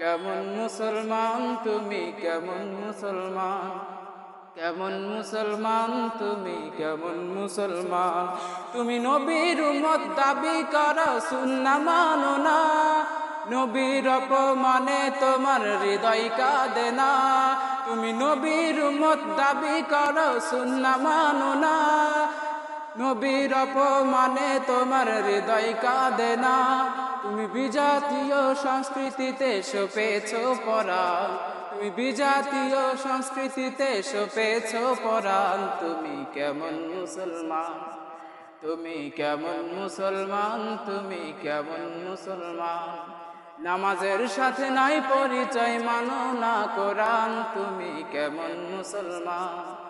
কেমন মুসলমান, তুমি কেমন মুসলমান? কেমন মুসলমান, তুমি কেমন মুসলমান? তুমি নবীর উম্মত দাবি করো সুন্না মানো না। নবীর অপমানে তোমার হৃদয় কাঁদে না। তুমি নবীর উম্মত দাবি করো সুন্না মানো না। নবীর অপমানে তোমার হৃদয় কাঁদে না। তুমি বিজাতীয় সংস্কৃতিতে সোপেছ পরাণ। তুমি বিজাতীয় সংস্কৃতিতে সোপেছ পরাণ। তুমি কেমন মুসলমান? তুমি কেমন মুসলমান? তুমি কেমন মুসলমান? নামাজের সাথে নাই পরিচয়, মানো না কোরআন। তুমি কেমন মুসলমান?